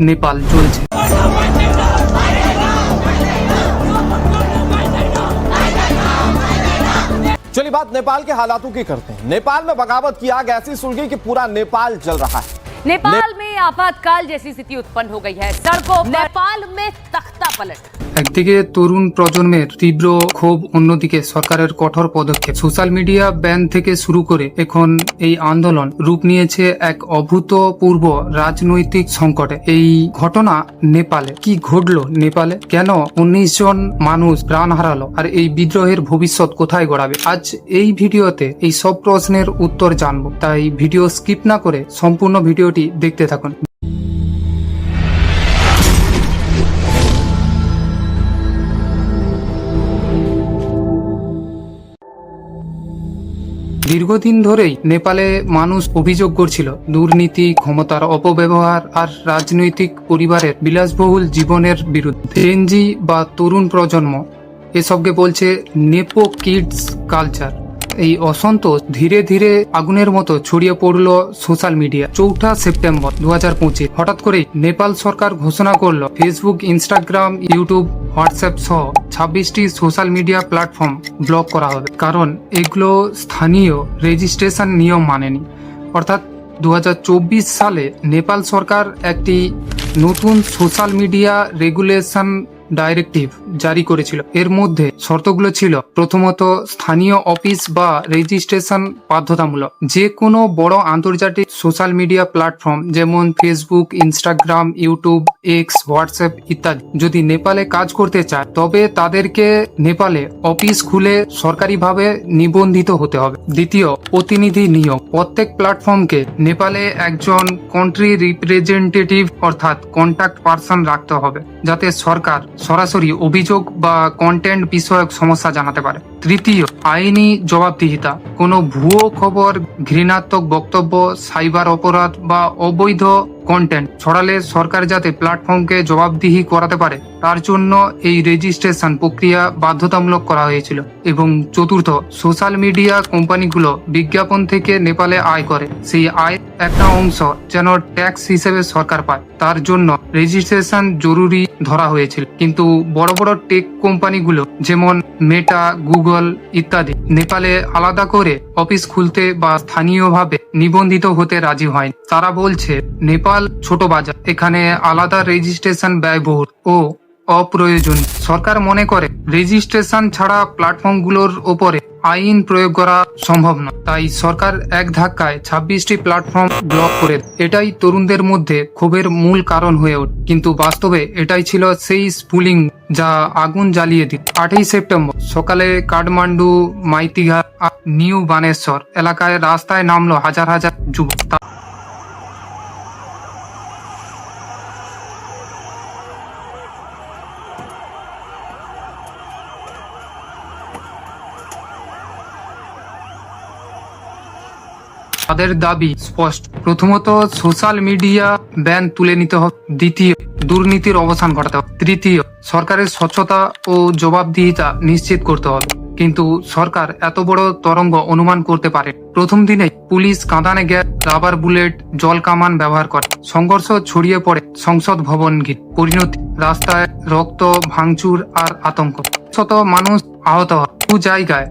নেপাল চলছে चलिए बात नेपाल के हालातों की करते हैं नेपाल में बगावत की आग ऐसी सुलगी कि पूरा नेपाल जल रहा है नेपाल में आपातकाल जैसी स्थिति उत्पन्न हो गई है सड़कों पर नेपाल में तख्ता पलट একদিকে তরুণ প্রজন্মের তীব্র ক্ষোভ, অন্যদিকে সরকারের কঠোর পদক্ষেপ। সোশ্যাল মিডিয়া ব্যান থেকে শুরু করে এখন এই আন্দোলন রূপ নিয়েছে এক অভূতপূর্ব রাজনৈতিক সংকটে। এই ঘটনা নেপালে, কি ঘটলো নেপালে? কেন উনিশ জন মানুষ প্রাণ হারালো? আর এই বিদ্রোহের ভবিষ্যৎ কোথায় গড়াবে? আজ এই ভিডিওতে এই সব প্রশ্নের উত্তর জানব। তাই ভিডিও স্কিপ না করে সম্পূর্ণ ভিডিওটি দেখতে থাকুন। দীর্ঘদিন ধরেই নেপালে মানুষ অভিযোগ করছিল, দুর্নীতি, ক্ষমতার অপব্যবহার আর রাজনৈতিক পরিবারের বিলাসবহুল জীবনের বিরুদ্ধে। জেনজি বা তরুণ প্রজন্ম, এসবকে বলছে নেপো কিডস কালচার। এই অসন্তোষ ধীরে ধীরে আগুনের মতো ছড়িয়ে পড়ল সোশ্যাল মিডিয়া। চৌঠা সেপ্টেম্বর দু হঠাৎ করেই নেপাল সরকার ঘোষণা করল, ফেসবুক, ইনস্টাগ্রাম, ইউটিউব, হোয়াটসঅ্যাপ সহ ছাব্বিশটি সোশ্যাল মিডিয়া প্ল্যাটফর্ম ব্লক করা হবে। কারণ এগুলো স্থানীয় রেজিস্ট্রেশন নিয়ম মানেনি। অর্থাৎ দু হাজার চব্বিশ সালে নেপাল সরকার একটি নতুন সোশ্যাল মিডিয়া রেগুলেশন ডাইরেক্টিভ জারি করেছিল। এর মধ্যে শর্তগুলো ছিল, প্রথমত স্থানীয় অফিস বা রেজিস্ট্রেশন বাধ্যতামূলক। যে কোনো বড় আন্তর্জাতিক সোশ্যাল মিডিয়া প্ল্যাটফর্ম যেমন Facebook, Instagram, YouTube, X, WhatsApp ইত্যাদি যদি নেপালে কাজ করতে চায়, তবে তাদেরকে নেপালে অফিস খুলে সরকারিভাবে নিবন্ধিত হতে হবে। দ্বিতীয়, প্রতিনিধি নিয়োগ। প্রত্যেক প্ল্যাটফর্মকে নেপালে একজন কন্ট্রি রিপ্রেজেন্টেটিভ অর্থাৎ কন্ট্যাক্ট পার্সন রাখতে হবে, যাতে সরকার সরাসরি অভিযোগ বা কন্টেন্ট বিষয়ক সমস্যা জানাতে পারে। তৃতীয়, আইনি জবাবদিহিতা। কোনো ভুয়ো খবর, ঘৃণাত্মক বক্তব্য, সাইবার অপরাধ বা অবৈধ কন্টেন্ট ছড়ালে সরকার যাতে প্ল্যাটফর্মকে জবাবদিহি করাতে পারে, তার জন্য এই রেজিস্ট্রেশন প্রক্রিয়া বাধ্যতামূলক করা হয়েছিল। এবং চতুর্থ সোশ্যাল মিডিয়া কোম্পানিগুলো বিজ্ঞাপন থেকে নেপালে আয় করে। সেই আয় একটা অংশ যেন ট্যাক্স হিসেবে সরকার পায়। তার জন্য রেজিস্ট্রেশন জরুরি ধরা হয়েছিল। কিন্তু বড় বড় টেক কোম্পানিগুলো যেমন মেটা গুগল ইত্যাদি, নেপালে আলাদা করে অফিস খুলতে বা স্থানীয়ভাবে নিবন্ধিত হতে রাজি হয় তারা বলছে, নেপাল ছোট বাজার, এখানে আলাদা রেজিস্ট্রেশন ব্যয়বহুল ও অপ্রয়োজন সরকার মনে করে, রেজিস্ট্রেশন ছাড়া প্ল্যাটফর্মগুলোর ওপরে আইন প্রয়োগ করা সম্ভব নয়। তাই সরকার এক ধাক্কায় ছাব্বিশটি প্ল্যাটফর্ম ব্লক করে এটাই তরুণদের মধ্যে ক্ষোভের মূল কারণ হয়ে ওঠে। কিন্তু বাস্তবে এটাই ছিল সেই স্পুলিং যা আগুন জ্বালিয়ে দিত আটই সেপ্টেম্বর সকালে কাঠমান্ডু, মাইতিঘাট নিউ বানেশ্বর এলাকায় রাস্তায় নামলো হাজার হাজার যুবক। তাদের দাবি স্পষ্ট। প্রথমত, সোশ্যাল মিডিয়া ব্যান তুলে নিতে হবে। দ্বিতীয়, দুর্নীতির অবসান ঘটাতে হবে। তৃতীয়, সরকারের স্বচ্ছতা ও জবাবদিহিতা নিশ্চিত করতে হবে। কিন্তু সরকার এত বড় তরঙ্গ অনুমান করতে পারে। প্রথম দিনে পুলিশ কাঁদানে গ্যাস, রাবার বুলেট, জল কামান ব্যবহার করে। সংঘর্ষ ছড়িয়ে পড়ে সংসদ ভবন ঘিরে পরিণতি, রাস্তায় রক্ত, ভাঙচুর আর আতঙ্ক। শত মানুষ আহত হয়। জায়গায়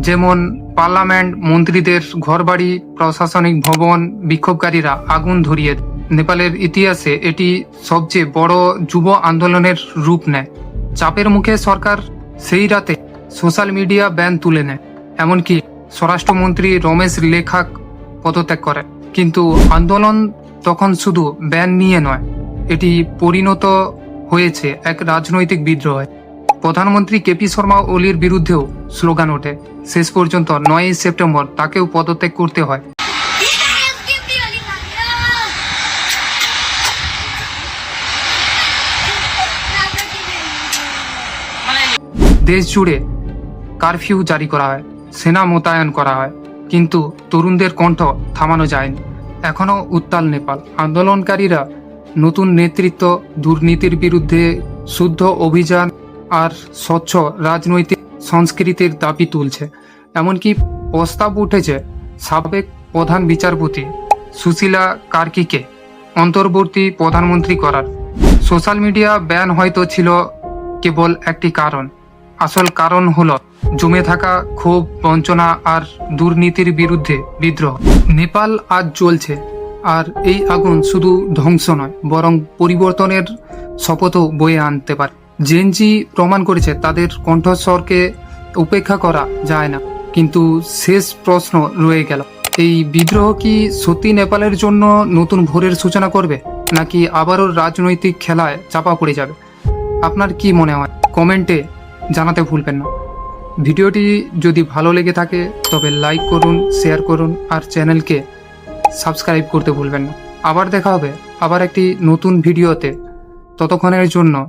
যেমন পার্লামেন্ট মন্ত্রীদের ঘরবাড়ি, প্রশাসনিক ভবন বিক্ষোভকারীরা আগুন ধরিয়ে নেপালের ইতিহাসে এটি সবচেয়ে বড় যুব আন্দোলনের রূপ নেয়। চাপের মুখে সরকার সেই রাতে সোশ্যাল মিডিয়া ব্যান তুলে নেয়। এমনকি স্বরাষ্ট্রমন্ত্রী রমেশ লেখাক পদত্যাগ করে কিন্তু আন্দোলন তখন শুধু ব্যান নিয়ে নয়, এটি পরিণত হয়েছে এক রাজনৈতিক বিদ্রোহে। প্রধানমন্ত্রী কেপি শর্মা ওলির বিরুদ্ধেও স্লোগান ওঠে। শেষ পর্যন্ত নয়ই সেপ্টেম্বর তাকেও পদত্যাগ করতে হয়। দেশ জুড়ে কারফিউ জারি করা হয়, সেনা মোতায়েন করা হয়, কিন্তু তরুণদের কণ্ঠ থামানো যায়নি। এখনও উত্তাল নেপাল। আন্দোলনকারীরা নতুন নেতৃত্ব দুর্নীতির বিরুদ্ধে শুদ্ধ অভিযান আর স্বচ্ছ রাজনৈতিক সংস্কৃতির দাবি তুলছে। এমনকি প্রস্তাব উঠেছে সাবেক প্রধান বিচারপতি সুশীলা কার্কিকে অন্তর্বর্তী প্রধানমন্ত্রী করার। সোশ্যাল মিডিয়া ব্যান হয়তো ছিল কেবল একটি কারণ। আসল কারণ হলো জমে থাকা ক্ষোভ, বঞ্চনা আর দুর্নীতির বিরুদ্ধে বিদ্রোহ। নেপাল আজ চলছে আর এই আগুন শুধু ধ্বংস নয়, বরং পরিবর্তনের শপথও বয়ে আনতে পারে। জেনজি প্রমাণ করেছে তাদের কণ্ঠস্বরকে উপেক্ষা করা যায় না। কিন্তু শেষ প্রশ্ন রয়ে গেল। এই বিদ্রোহ কি সত্যি নেপালের জন্য নতুন ভোরের সূচনা করবে, নাকি আবারও রাজনৈতিক খেলায় চাপা পড়ে যাবে? আপনার কি মনে হয়? কমেন্টে জানাতে ভুলবেন না। ভিডিওটি যদি ভালো লেগে থাকে, তবে লাইক করুন, শেয়ার করুন, আর চ্যানেলকে সাবস্ক্রাইব করতে ভুলবেন না। আবার দেখা হবে আবার একটি নতুন ভিডিওতে। ততক্ষণের জন্য